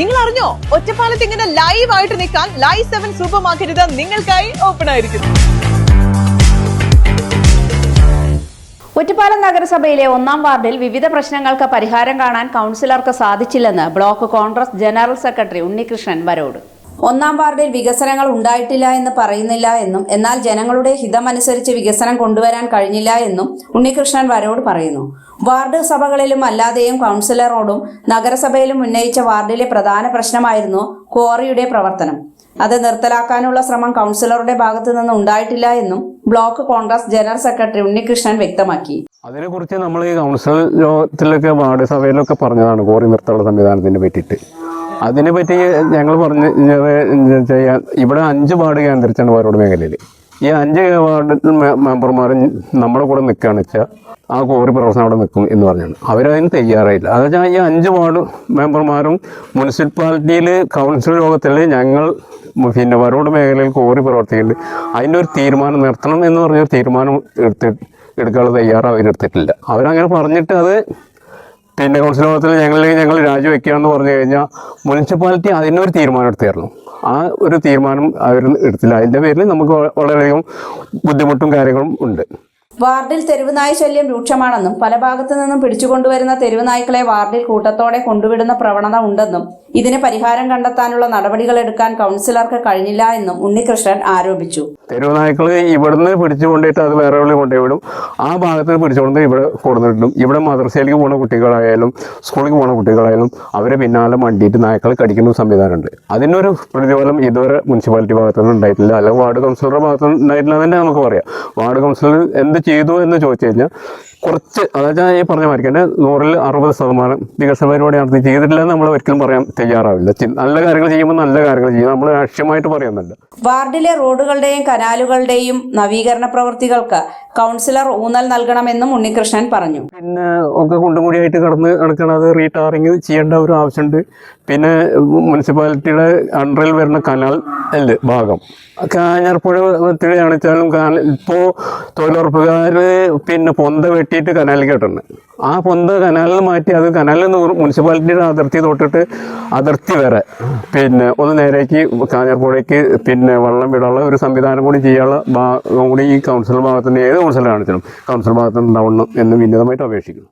നിങ്ങൾ അറിഞ്ഞോ ഒറ്റപ്പാലത്ത് ഇങ്ങനെ ലൈവ് ആയിട്ട് നിൽക്കാൻ ലൈവ് സെവൻ സൂപ്പർ മാർക്കറ്റ് നിങ്ങൾക്കായി ഓപ്പൺ ആയിരിക്കുന്നു. ഒറ്റപ്പാലം നഗരസഭയിലെ ഒന്നാം വാർഡിൽ വിവിധ പ്രശ്നങ്ങൾക്ക് പരിഹാരം കാണാൻ കൗൺസിലർക്ക് സാധിച്ചില്ലെന്ന് block Congress general secretary Unnikrishnan Varode. ഒന്നാം വാർഡിൽ വികസനങ്ങൾ ഉണ്ടായിട്ടില്ല എന്ന് പറയുന്നില്ല എന്നും എന്നാൽ ജനങ്ങളുടെ ഹിതമനുസരിച്ച് വികസനം കൊണ്ടുവരാൻ കഴിഞ്ഞില്ല എന്നും ഉണ്ണികൃഷ്ണൻ വരോട് പറയുന്നു. വാർഡ് സഭകളിലും അല്ലാതെയും കൗൺസിലറോടും നഗരസഭയിലും ഉന്നയിച്ച വാർഡിലെ പ്രധാന പ്രശ്നമായിരുന്നു ക്വാറിയുടെ പ്രവർത്തനം. അത് നിർത്തലാക്കാനുള്ള ശ്രമം കൗൺസിലറുടെ ഭാഗത്തു നിന്ന് ഉണ്ടായിട്ടില്ല എന്നും block Congress general secretary Unnikrishnan വ്യക്തമാക്കി. അതിനെക്കുറിച്ച് നമ്മൾ ഈ കൗൺസിൽ യോഗത്തിലൊക്കെ വാർഡ് സഭയിലൊക്കെ പറഞ്ഞതാണ് കോറി നിർത്തുള്ള സംവിധാനത്തിനെ പറ്റിയിട്ട്. അതിനെപ്പറ്റി ഞങ്ങൾ പറഞ്ഞ് ചെയ്യാൻ ഇവിടെ അഞ്ച് വാർഡ് കേന്ദ്രിച്ചാണ് വാർഡ് മേഖലയിൽ ഈ അഞ്ച് വാർഡ് മെമ്പർമാരും നമ്മുടെ കൂടെ നിൽക്കുകയാണെന്ന് വെച്ചാൽ ആ കോറി പ്രവർത്തനം അവിടെ നിൽക്കും എന്ന് പറഞ്ഞാണ്. അവരതിന് തയ്യാറായില്ല. അത് വെച്ചാൽ ഈ അഞ്ച് വാർഡ് മെമ്പർമാരും മുനിസിപ്പാലിറ്റിയിൽ കൗൺസിൽ യോഗത്തിൽ ഞങ്ങൾ പിന്നെ വരോട് മേഖലയിൽ കോറി പ്രവർത്തിക്കുന്നുണ്ട്. അതിന്റെ ഒരു തീരുമാനം നിർത്തണം എന്ന് പറഞ്ഞൊരു തീരുമാനം എടുത്ത് എടുക്കാനുള്ള തയ്യാറ് അവരെടുത്തിട്ടില്ല അവരങ്ങനെ പറഞ്ഞിട്ട് അത് പിന്നെ കൗൺസിൽ യോഗത്തിൽ ഞങ്ങൾ ഞങ്ങൾ രാജിവെക്കുകയാണെന്ന് പറഞ്ഞു കഴിഞ്ഞാൽ മുനിസിപ്പാലിറ്റി അതിനൊരു തീരുമാനം എടുത്തായിരുന്നു ആ ഒരു തീരുമാനം അവർ എടുത്തില്ല. അതിന്റെ പേരിൽ നമുക്ക് വളരെയധികം ബുദ്ധിമുട്ടും കാര്യങ്ങളും ഉണ്ട്. വാർഡിൽ തെരുവുനായ ശല്യം രൂക്ഷമാണെന്നും പല ഭാഗത്തു നിന്നും പിടിച്ചുകൊണ്ടുവരുന്ന തെരുവുനായ്ക്കളെ വാർഡിൽ കൂട്ടത്തോടെ കൊണ്ടുവിടുന്ന പ്രവണത ഉണ്ടെന്നും ഇതിന് പരിഹാരം കണ്ടെത്താനുള്ള നടപടികൾ എടുക്കാൻ കൗൺസിലർക്ക് കഴിഞ്ഞില്ല എന്നും ഉണ്ണികൃഷ്ണൻ ആരോപിച്ചു. തെരുവുനായ്ക്കൾ ഇവിടുന്ന് പിടിച്ചു കൊണ്ടിട്ട് അത് വേറെ എവിടെ കൊണ്ടുവിടും ആ ഭാഗത്ത് പിടിച്ചുകൊണ്ട് ഇവിടെ കൊടുത്തിട്ടും ഇവിടെ മദ്രസയിലേക്ക് പോകുന്ന കുട്ടികളായാലും സ്കൂളിലേക്ക് പോണ കുട്ടികളായാലും അവരെ പിന്നാലെ മണ്ടിയിട്ട് നായ്ക്കൾ കടിക്കുന്ന സംവിധാനമുണ്ട്. അതിനൊരു പ്രതിഫലം ഇതുവരെ മുനിസിപ്പാലിറ്റി ഭാഗത്തുനിന്ന് ഉണ്ടായിട്ടില്ല. അല്ലെങ്കിൽ വാർഡ് കൗൺസിലറുടെ ഭാഗത്തുനിന്ന് ഉണ്ടായിട്ടില്ല തന്നെ നമുക്ക് പറയാം. വാർഡ് കൗൺസിലർ എന്ത് ചെയ്തു എന്ന് ചോദിച്ചു കഴിഞ്ഞാൽ കുറച്ച് അതായത് ഞാൻ ഈ പറഞ്ഞ മാതിരി തന്നെ നൂറിൽ അറുപത് ശതമാനം വികസന പരിപാടി നടത്തി ചെയ്തിട്ടില്ല നമ്മൾ ഒരിക്കലും പറയാൻ തയ്യാറാവില്ല. നല്ല കാര്യങ്ങൾ ചെയ്യുമ്പോൾ നല്ല കാര്യങ്ങൾ ചെയ്യും. നമ്മൾ രാഷ്ട്രീയമായിട്ട് പറയുന്നുണ്ട്. വാർഡിലെ റോഡുകളുടെയും കനാലുകളുടെയും നവീകരണ പ്രവൃത്തികൾക്ക് കൗൺസിലർ ഊന്നൽ നൽകണമെന്നും ഉണ്ണികൃഷ്ണൻ പറഞ്ഞു. പിന്നെ ഒക്കെ കുണ്ടും കൂടിയായിട്ട് കിടന്ന് കിടക്കണത് റീടാറിങ് ചെയ്യേണ്ട ഒരു ആവശ്യമുണ്ട്. പിന്നെ മുനിസിപ്പാലിറ്റിയുടെ അണ്ടറിൽ വരുന്ന കനാൽ അല്ലേ ഭാഗം. കാഞ്ഞാർപ്പുഴ കാന ഇപ്പോൾ തൊഴിലുറപ്പുകാർ പിന്നെ പൊന്ത വെട്ടിയിട്ട് കനാലിൽ കേട്ടുണ്ട് ആ പൊന്ത കനാലിൽ മാറ്റി അത് കനാലിൽ നിന്ന് മുനിസിപ്പാലിറ്റിയുടെ അതിർത്തി തൊട്ടിട്ട് അതിർത്തി വരെ പിന്നെ ഒന്ന് നേരേക്ക് കാഞ്ഞാർപ്പുഴയ്ക്ക് പിന്നെ വെള്ളം വിടാനുള്ള ഒരു സംവിധാനം കൂടി ചെയ്യാനുള്ള ഭാഗം കൂടി ഈ കൗൺസിൽ ഭാഗത്തുനിന്ന്. ഏത് കൗൺസിൽ കാണിച്ചാലും കൗൺസിലർ ഭാഗത്തുനിന്ന് ഉണ്ടാവണം എന്ന് വിനീതമായിട്ട് അപേക്ഷിക്കുന്നു.